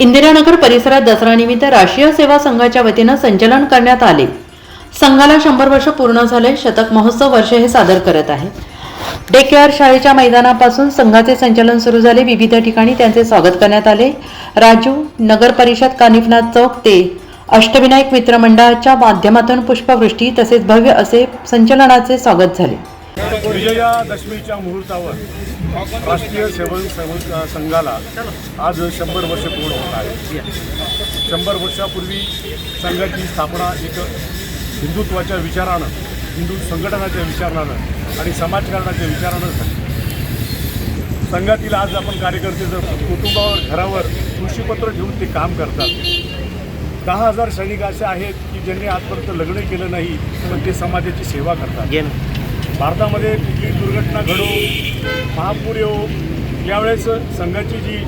इंदिरानगर परिसरात दसऱ्यानिमित्त राष्ट्रीय सेवा संघाच्या वतीनं संचलन करण्यात आले. संघाला शंभर वर्ष पूर्ण झाले शतक महोत्सव वर्ष हे सादर करत आहे. डे केअर शाळेच्या मैदानापासून संघाचे संचलन सुरू झाले. विविध ठिकाणी त्यांचे स्वागत करण्यात आले. राजू नगर परिषद कानिफनाथ चौक ते अष्टविनायक मित्र मंडळाच्या माध्यमातून पुष्पवृष्टी तसेच भव्य असे संचलनाचे स्वागत झाले. विजयादशमीच्या मुहूर्तावर राष्ट्रीय सेवन सेवक संघाला आज शंभर वर्ष पूर्ण होत आहे. शंभर वर्षापूर्वी संघाची स्थापना एक हिंदुत्वाच्या विचारानं हिंदू संघटनाच्या विचारानं आणि समाजकारणाच्या विचारानं झाली. संघातील आज आपण कार्यकर्ते जर कुटुंबावर घरावर कृषीपत्र घेऊन ते काम करतात. दहा हजार सैनिक असे आहेत की ज्यांनी आजपर्यंत लग्न केलं नाही पण ते समाजाची सेवा करतात. भारतामध्ये कुठली दुर्घटना घडो महापूर येऊ यावेळेस संघाची जी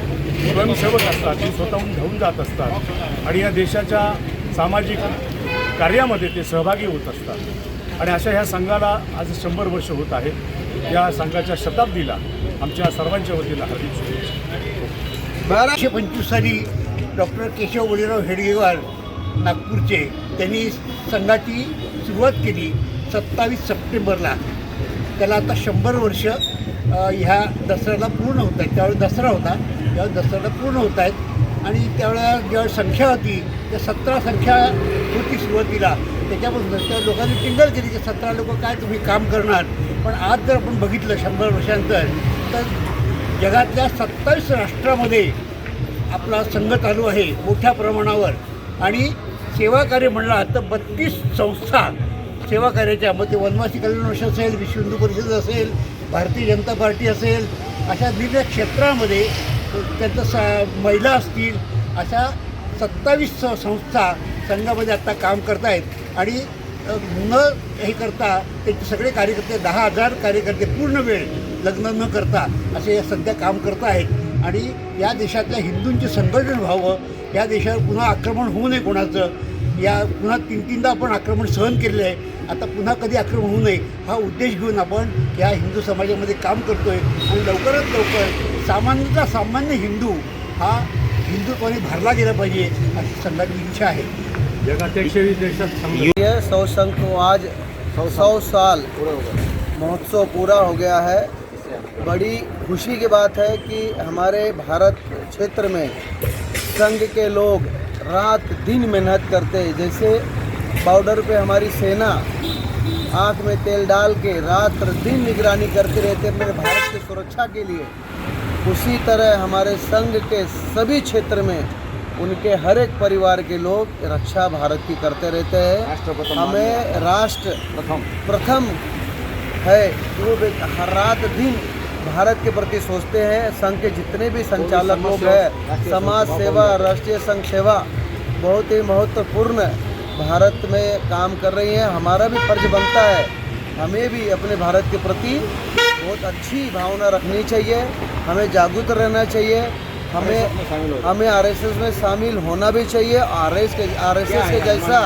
स्वयंसेवक असतात ती स्वतःहून धावून जात असतात. आणि या देशाच्या सामाजिक कार्यामध्ये ते सहभागी होत असतात. आणि अशा ह्या संघाला आज शंभर वर्ष होत आहेत. या संघाच्या शताब्दीला आमच्या सर्वांच्या वतीनं हार्दिक शुभेच्छा. बाराशे पंचवीस साली डॉक्टर केशव बळीराव हेडगेवार नागपूरचे त्यांनी संघाची सुरुवात केली. सत्तावीस सप्टेंबरला. त्याला आता शंभर वर्ष ह्या दसऱ्याला पूर्ण होत आहेत. त्यावेळी दसरा होता. त्यावेळी दसऱ्याला पूर्ण होत आहेत. आणि त्यावेळेला ज्यावेळी संख्या होती त्या सतरा संख्या होती सुरुवातीला. त्याच्यापासून त्या लोकांनी टिंगल केली की सतरा लोक काय तुम्ही काम करणार? पण आज जर आपण बघितलं शंभर वर्षांतर तर जगातल्या सत्तावीस राष्ट्रामध्ये आपला संघ चालू आहे मोठ्या प्रमाणावर. आणि सेवा कार्य म्हणला तर बत्तीस संस्था सेवा करायच्या मग ते वनवासी कल्याण वर्ष असेल विश्व हिंदू परिषद असेल भारतीय जनता पार्टी असेल अशा विविध क्षेत्रामध्ये त्यांचं सा महिला असतील अशा सत्तावीस संस्था संघामध्ये आत्ता काम करत आहेत आणि न हे करता त्यांचे सगळे कार्यकर्ते दहा हजार कार्यकर्ते पूर्ण वेळ लग्न न करता असे सध्या काम करत आहेत आणि या देशातल्या हिंदूंचे संघटन व्हावं या देशावर पुन्हा आक्रमण होऊ नये कोणाचं. या पुन्हा तीन तीनदा आपण आक्रमण सहन केलेलं आहे. आता पुन्हा कधी आक्रमण होऊ नये हा उद्देश घेऊन आपण या हिंदू समाजामध्ये काम करतो आहे आणि लवकरात लवकर सामान्यतः सामान्य हिंदू हा हिंदुत्वाने भरला गेला पाहिजे अशी संघाची इच्छा आहे. वीस देशात सौ संघ को आज सौ साल महोत्सव पूरा हो गया है। बड़ी खुशी की बात है कि हमारे भारत क्षेत्र में संघ के लोग रात दिन मेहनत करते हैं। जैसे बॉर्डर पे हमारी सेना आँख में तेल डाल के रात दिन निगरानी करते रहते अपने भारत की सुरक्षा के लिए। उसी तरह हमारे संघ के सभी क्षेत्र में उनके हर एक परिवार के लोग रक्षा भारत की करते रहते हैं। हमें राष्ट्र प्रथम। प्रथम है। वो हर रात दिन भारत के प्रति सोचते हैं संघ के जितने भी संचालक लोग हैं समाज सेवा राष्ट्रीय संघ सेवा बहुत ही महत्वपूर्ण भारत में काम कर रही हैं हमारा भी फ़र्ज़ बनता है। हमें भी अपने भारत के प्रति बहुत अच्छी भावना रखनी चाहिए हमें जागरूक रहना चाहिए हमें हमें आरएसएस में शामिल होना भी चाहिए आरएस के आरएसएस के जैसा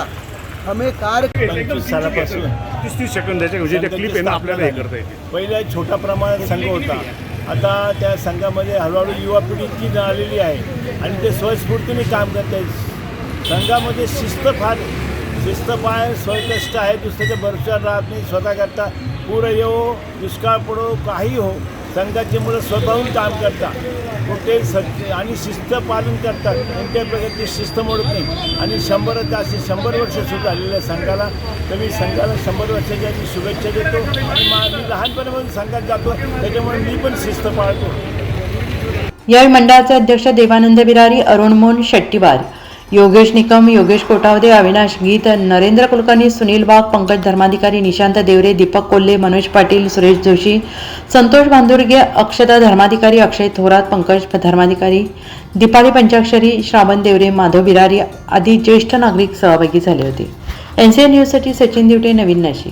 हमें कार्य पंचवीस सालापासून तीस तीस सेकंदाच्या म्हणजे क्लिप आहे ना आपल्याला हे करता येते. पहिल्या छोट्या प्रमाणात संघ होता. आता त्या संघामध्ये हळूहळू युवा पिढीची आलेली आहे. आणि ते स्वस्फूर्तीने काम करत आहेत संघामध्ये शिस्त फार शिस्त पाय स्वयकष्ट आहे दुसऱ्याच्या भरोश्यावर राहत नाही स्वतः करता पूर येऊ दुष्काळ पडो काही हो. संघाची मुलं स्वतःहून काम करतात. कुठे सत्य आणि शिस्त पालन करतात. कोणत्या प्रकारची शिस्त मोडत नाही. आणि शंभर असे शंभर वर्ष सुरू झालेल्या संघाला तर मी संघाला शंभर वर्षाच्या मी शुभेच्छा देतो. आणि मी लहानपणापासून संघात जातो. त्याच्यामुळे मी पण शिस्त पाळतो. यावेळी मंडळाचे अध्यक्ष देवानंद बिरारी अरुण मोहन शेट्टीवार. योगेश निकम योगेश कोटावदे अविनाश गीत नरेंद्र कुलकर्णी सुनील बाग पंकज धर्माधिकारी निशांत देवरे दीपक कोल्हे मनोज पाटील सुरेश जोशी संतोष बांदुर्गे अक्षता धर्माधिकारी अक्षय थोरात पंकज धर्माधिकारी दीपाली पंचाक्षरी श्रावण देवरे माधव बिरारी आदी ज्येष्ठ नागरिक सहभागी झाले होते. एन सी एन न्यूजसाठी सचिन दिवटे नवीन नाशिक.